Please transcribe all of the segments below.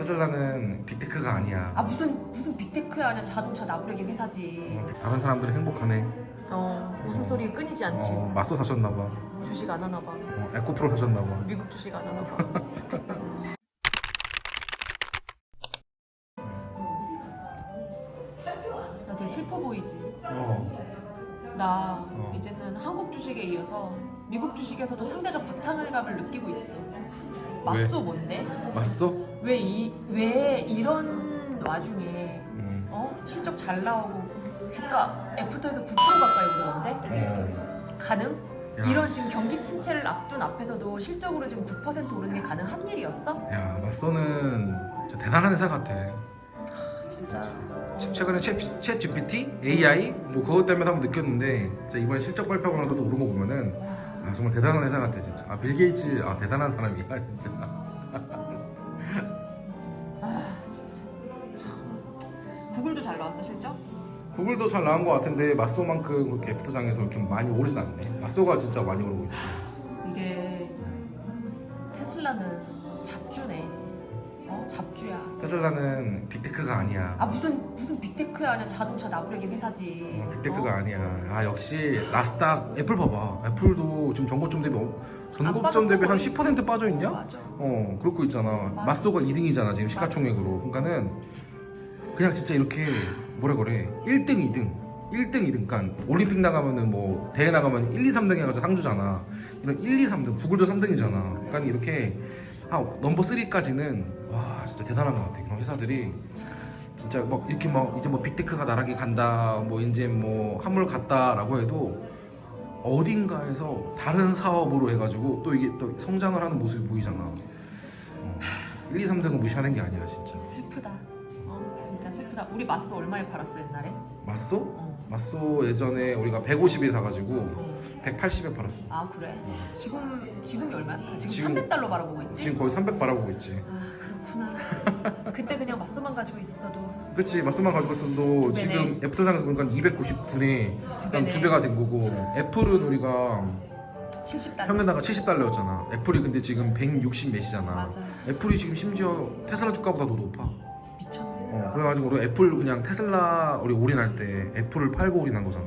테슬라는 빅테크가 아니야. 아 무슨 무슨 빅테크야 그냥 자동차 나부레기 회사지. 어, 다른 사람들은 행복하네. 어 웃음소리 끊이지 않지. 어, 마소 사셨나 봐. 주식 안 하나 봐. 어, 에코프로 사셨나 봐. 미국 주식 안 하나 봐. 좋겠다. 나 되게 슬퍼 보이지. 어, 나 어. 이제는 한국 주식에 이어서 미국 주식에서도 상대적 박탈감을 느끼고 있어. 맞소 뭔데? 맞소? 왜 이 왜 이런 와중에 음. 어 실적 잘 나오고 주가 애프터에서 9% 가까이 오르는데 어. 가능? 야, 이런 지금 경기 침체를 앞둔 앞에서도 실적으로 지금 9% 오르는 게 가능한 일이었어? 야, 진짜 대단한 회사 같아. 진짜 최- 최근에 챗, 챗 GPT, AI 뭐 그것 때문에 한번 느꼈는데 진짜 이번 실적 발표하고 나서도 오른 거 보면은 아, 정말 대단한 회사 같아 진짜. 아, 빌 게이츠 아 대단한 사람이야 진짜. 구글도 잘 나왔어 실적? 구글도 잘 나온 것 같은데 맞소만큼 그렇게 애프터장에서 이렇게 많이 오르진 않네. 맞소가 진짜 많이 오르고 있어. 이게 테슬라는 잡주네 어 잡주야 테슬라는 빅테크가 아니야. 아 무슨 무슨 빅테크야 그냥 자동차 나부레기 회사지 어, 빅테크가 어? 아니야. 아 역시 나스닥 애플 봐봐. 애플도 지금 전고점 대비 어- 전고점 대비 한 10% 빠져 있냐? 맞아 어 그렇고 있잖아. 맞아. 마스도가 2등이잖아 지금 시가총액으로. 그러니까는 그냥 진짜 이렇게 뭐라 그래 1등 2등 1등 2등 그러니까 올림픽 나가면은 뭐 대회 나가면 1, 2, 3등 해가지고 상주잖아. 이런 1, 2, 3등 구글도 3등이잖아. 그러니까 이렇게 아 넘버 3까지는 와 진짜 대단한 것 같아. 그런 회사들이 진짜 막 이렇게 막 이제 뭐 빅테크가 나락에 간다 뭐 이제 뭐 화물 갔다라고 해도 어딘가에서 다른 사업으로 해가지고 또 이게 또 성장을 하는 모습이 보이잖아. 어, 1, 2, 3등은 무시하는 게 아니야 진짜. 슬프다 어 진짜 슬프다 우리 마스 얼마에 팔았어 옛날에? 맞소? 어. 맞소 예전에 우리가 150에 사가지고 어. 180에 팔았어. 아 그래? 지금 지금이 얼마야? 지금, 지금- 300달러 바라보고 있지? 지금 거의 300 바라보고 있지. 아 그렇구나 그때 그냥 맞소만 가지고 있었어도 그렇지 맞소만 가지고 있어도 두 배네. 지금 애프터장에서 보니까 299네 두 배네 두 배가 된 거고 애플은 우리가 70달러 평균다가 70달러였잖아. 애플이 근데 지금 160 몇이잖아. 맞아 애플이 지금 심지어 테슬라 주가보다 더 높아. 어, 그래가지고 우리 애플 그냥 테슬라 우리 올인할 때 애플을 팔고 올인한 거잖아.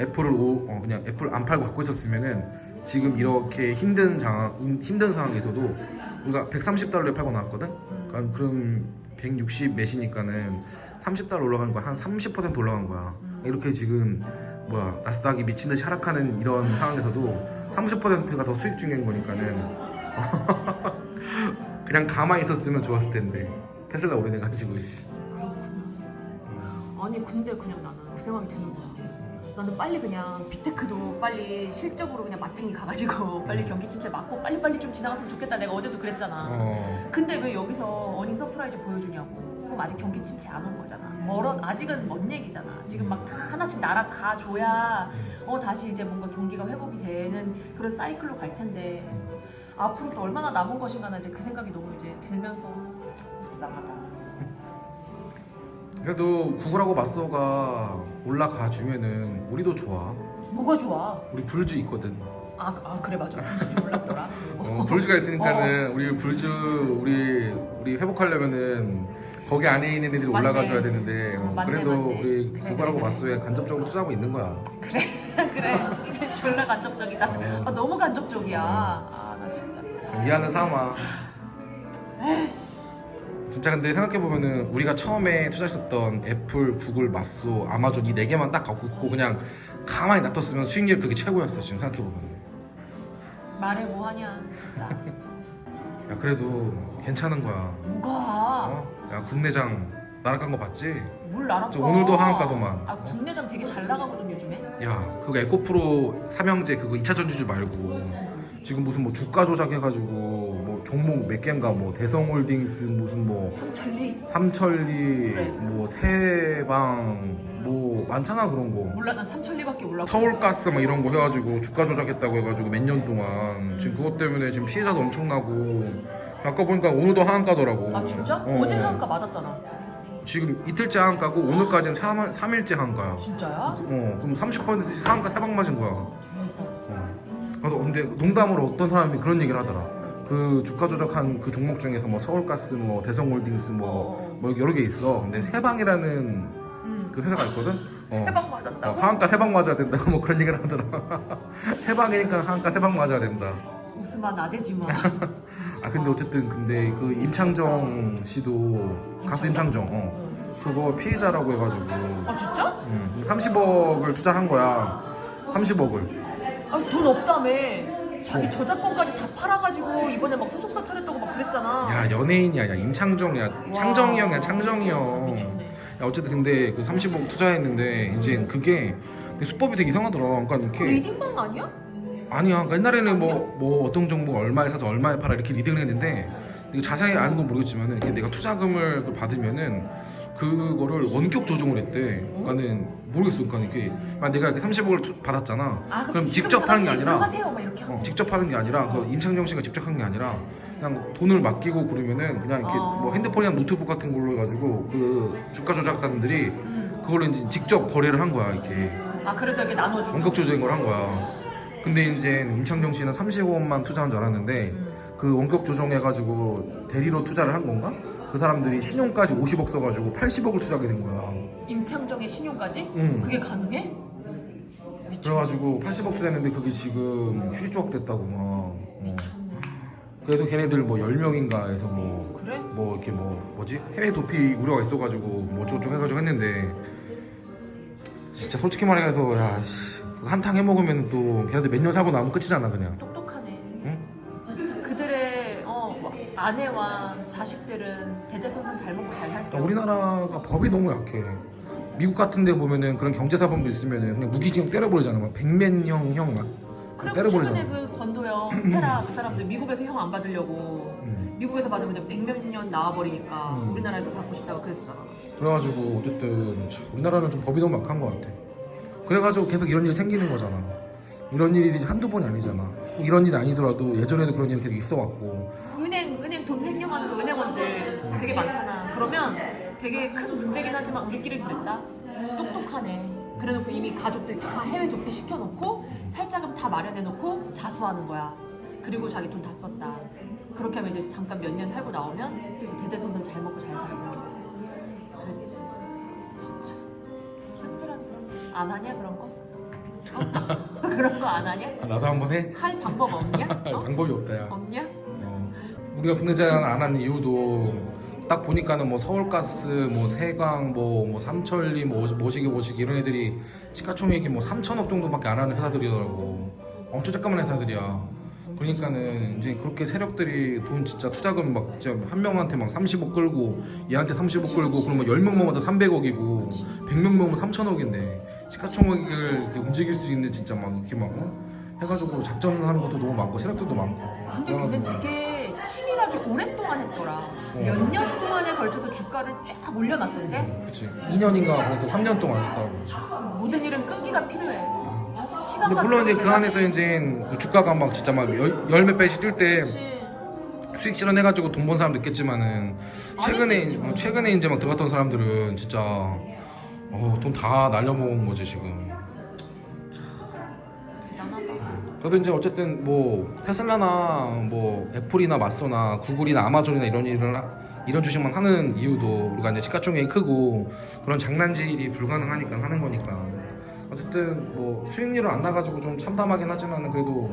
애플을 오, 어, 그냥 애플 안 팔고 갖고 있었으면은 지금 이렇게 힘든 상황 힘든 상황에서도 우리가 130달러에 팔고 나왔거든. 음. 그럼 그럼 160 몇이니까는 30달러 올라간 거야. 한 30% 올라간 거야. 음. 이렇게 지금 뭐야 나스닥이 미친 듯이 하락하는 이런 상황에서도 30%가 더 수익 중인 거니까는 그냥 가만히 있었으면 좋았을 텐데 테슬라 올인해가지고 씨. 아니 근데 그냥 나는 그 생각이 드는 거야. 나는 빨리 그냥 빅테크도 빨리 실적으로 그냥 마탱이 가가지고 빨리 경기 침체 맞고 빨리빨리 좀 지나갔으면 좋겠다. 내가 어제도 그랬잖아. 어. 근데 왜 여기서 어닝 서프라이즈 보여주냐고. 그럼 아직 경기 침체 안 온 거잖아. 멀어 아직은 먼 얘기잖아. 지금 막 다 하나씩 날아가 줘야 어 다시 이제 뭔가 경기가 회복이 되는 그런 사이클로 갈 텐데 앞으로 또 얼마나 남은 것인가 나 이제 그 생각이 너무 이제 들면서 참 속상하다 그래도 구글하고 맞서가 올라가 주면은 우리도 좋아. 뭐가 좋아 우리 불주 있거든. 아, 아 그래 맞아 불지 좀 올랐더라 어, 불주가 있으니까는 우리 불주 우리 우리 회복하려면은 거기 안에 있는 애들이 맞네. 올라가 줘야 되는데 어, 어, 맞네, 그래도 맞네. 우리 그래, 구글하고 그래, 맞서에 간접적으로 투자하고 있는 거야. 그래 진짜 졸라 간접적이다 어. 아 너무 간접적이야 아나 진짜 미안한 삼아. 에이씨 진짜 근데 생각해 보면은 우리가 처음에 투자했었던 애플, 구글, 마소, 아마존 이 네 개만 딱 갖고 있고 그냥 가만히 놔뒀으면 수익률 그게 최고였어 지금 생각해 보면. 말해 뭐하냐 나 야 그래도 괜찮은 거야. 뭐가 어? 야 국내장 날아간 거 봤지? 뭘 나랑 저 오늘도 하한가더만. 아 국내장 되게 잘 나가거든 요즘에 야 그거 에코프로 삼형제 그거 2차 전지주 말고 지금 무슨 뭐 주가 조작해가지고 뭐 종목 몇 개인가 뭐 대성홀딩스 무슨 뭐 삼천리 삼천리 그래. 뭐 세방 뭐 많잖아 그런 거 몰라 난 삼천리밖에 몰라 서울가스 막 이런 거 해가지고 주가 조작했다고 해가지고 몇 년 동안 음. 지금 그것 때문에 지금 피해자도 엄청나고 아까 보니까 오늘도 하한가더라고 아 진짜? 어. 어제 하한가 맞았잖아 지금 이틀째 하한가고 오늘까지는 3, 삼일째 하한가야 진짜야? 어 그럼 30%씩 하한가 세 방 맞은 거야 어. 나도 근데 농담으로 어떤 사람이 그런 얘기를 하더라. 그그 주가 조작한 그 종목 중에서 뭐 서울가스, 뭐 대성홀딩스, 뭐, 어, 어, 어. 뭐 여러 개 있어. 근데 세방이라는 음. 그 회사가 있거든. 어. 세방 어, 맞았다고? 하한가 세방 맞아야 된다. 뭐 그런 얘기를 하더라. 세방이니까 하한가 세방 맞아야 된다. 웃으마 나대지 마. 아 근데 어쨌든 근데 그 임창정 씨도 가수 임창정, 어. 그거 피해자라고 해가지고 아 진짜? 음, 30억을 투자한 거야. 30억을. 아니 돈 없다며. 자기 저작권까지 다 팔아가지고 이번에 막 소속사 차렸다고 막 그랬잖아. 야 연예인이야, 야 임창정이야, 창정이 형이야, 창정이 형. 미쳤네. 야, 어쨌든 근데 그 30억 투자했는데 이제 그게 수법이 되게 이상하더라. 그러니까 이렇게 리딩방 아니야? 아니야. 그러니까 옛날에는 뭐, 뭐 어떤 정보가 얼마에 사서 얼마에 팔아 이렇게 리딩을 했는데 이거 자세히 아는 건 모르겠지만은 이게 내가 투자금을 그 받으면은 그거를 원격 조정을 했대. 그러니까는 모르겠어. 그러니까 이게 만약 내가 이렇게 30억을 투- 받았잖아. 아 그럼 지금 직접 다 하는 게 같이 아니라 들어가세요 막 이렇게 하고. 어, 직접 하는 게 아니라 그 임창정 씨가 직접 한 게 아니라 그냥 돈을 맡기고 그러면은 그냥 이렇게 어. 뭐 핸드폰이나 노트북 같은 걸로 해가지고 그 주가 조작단들이 음. 그걸로 이제 직접 거래를 한 거야 이렇게. 아 그래서 이렇게 나눠주고. 원격 조정인 걸 한 거야. 근데 이제 임창정 씨는 30억만 투자한 줄 알았는데 음. 그 원격 조정해가지고 대리로 투자를 한 건가? 그 사람들이 신용까지 50억 써가지고 80억을 투자하게 된 거야. 임창정의 신용까지? 응. 그게 가능해? 그래가지고 80억 투자했는데 그게 지금 휴지조각 됐다고 막. 어. 그래서 걔네들 뭐 10명인가 해서 뭐, 그래? 뭐 이렇게 뭐, 뭐지? 해외 도피 우려가 있어가지고 뭐 어쩌고저쩌고 해가지고 했는데 진짜 솔직히 말해서 야, 씨, 한탕 해먹으면 또 걔네들 몇 년 살고 나면 끝이잖아 그냥. 똑똑 아내와 자식들은 대대손손 잘 먹고 잘 살게. 그러니까 우리나라가 법이 너무 약해. 미국 같은 데 보면은 그런 경제사범들 있으면은 그냥 무기징역 때려버리잖아. 막 백면형 형 막. 그리고 때려버리잖아. 최근에 그 권도영, 테라 그 사람들 미국에서 형 안 받으려고 음. 미국에서 받으면 이제 백몇 년 나와버리니까 음. 우리나라에서 받고 싶다고 그랬었잖아. 그래가지고 어쨌든 참 우리나라는 좀 법이 너무 약한 것 같아. 그래가지고 계속 이런 일이 생기는 거잖아. 이런 일이 이제 한두 번이 아니잖아. 꼭 이런 일이 아니더라도 예전에도 그런 일이 계속 있어왔고. 은행 돈 횡령하는 그 은행원들 되게 많잖아. 그러면 되게 큰 문제긴 하지만 우리끼리 그랬다. 똑똑하네. 그래놓고 이미 가족들 다 해외 도피 시켜놓고 살짝은 다 마련해놓고 자수하는 거야. 그리고 자기 돈 다 썼다. 그렇게 하면 이제 잠깐 몇 년 살고 나오면 또 이제 대대손손 잘 먹고 잘 살고. 그랬지. 진짜 씁쓸하네. 안 하냐 그런 거? 어? 그런 거 안 하냐? 나도 한번 해. 할 방법 없냐? 어? 방법이 없다 야. 없냐? 어. 우리가 국내장을 안 하는 이유도 딱 보니까는 뭐 서울가스, 뭐 세광, 뭐, 뭐 삼천리, 뭐 모시기 모시기 이런 애들이 시가총액이 뭐 3천억 정도밖에 안 하는 회사들이더라고. 엄청 잠깐만 회사들이야. 그러니까는 이제 그렇게 세력들이 돈 진짜 투자금 막 진짜 한 명한테 막 30억 끌고 얘한테 30억 끌고 그러면 10명 먹어도 300억이고 100명 먹으면 3천억인데 시가총액을 이렇게 움직일 수 있는 진짜 막 이렇게 막 어? 해가지고 작전하는 것도 너무 많고 세력들도 많고 근데 걔는 되게 치밀하게 오랫동안 했더라. 몇 년 동안에 걸쳐서 주가를 쫙 올려놨던데 그치 2년인가 그래도 3년 동안 했다고 모든 일은 끈기가 필요해. 근데 시간만 물론 이제 그 안에서 이제 주가가 막 진짜 막 열몇 배씩 뛸 때 그렇지. 수익 실현해가지고 돈 번 사람도 있겠지만 최근에 아니겠지, 뭐. 어, 최근에 이제 막 들어갔던 사람들은 진짜 어, 돈다 날려먹은 거지 지금 그래도 이제 어쨌든 뭐 테슬라나 뭐 애플이나 마소나 구글이나 아마존이나 이런 일을 하- 이런 주식만 하는 이유도 우리가 이제 시가총액이 크고 그런 장난질이 불가능하니까 하는 거니까 어쨌든 뭐 수익률은 안 나가지고 좀 참담하긴 하지만 그래도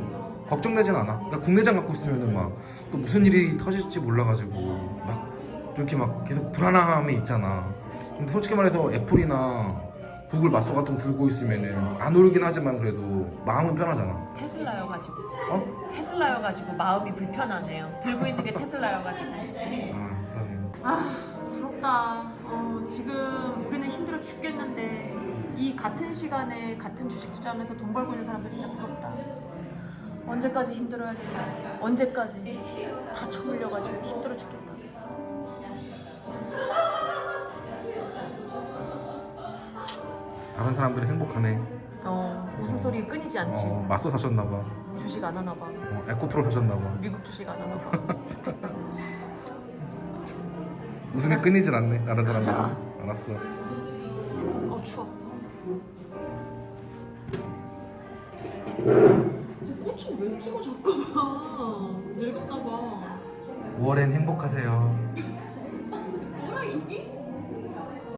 걱정되진 않아. 그러니까 국내장 갖고 있으면은 막 또 무슨 일이 터질지 몰라가지고 막 이렇게 막 계속 불안함이 있잖아. 근데 솔직히 말해서 애플이나 같은 거 들고 있으면은 안 오르긴 하지만 그래도 마음은 편하잖아. 테슬라여가지고 어? 테슬라여가지고 마음이 불편하네요. 들고 있는 게 테슬라여가지고. 아, 그러네요. 아 부럽다. 어, 지금 우리는 힘들어 죽겠는데 이 같은 시간에 같은 주식 투자하면서 돈 벌고 있는 사람들 진짜 부럽다. 언제까지 힘들어야겠어? 언제까지 다 처물려가지고 힘들어 죽겠다. 다른 사람들은 행복하네. 어 웃음소리 끊이지 않지. 어, 마소 사셨나 봐. 주식 안 하나 봐. 어, 에코프로 사셨나 봐. 미국 주식 안 하나 봐. 좋겠다. 웃음이 끊이진 않네. 다른 사람들은. 가자. 알았어. 어 추워. 꽃을 왜 찍어 잠깐만. 늙었나 봐. 5월엔 행복하세요.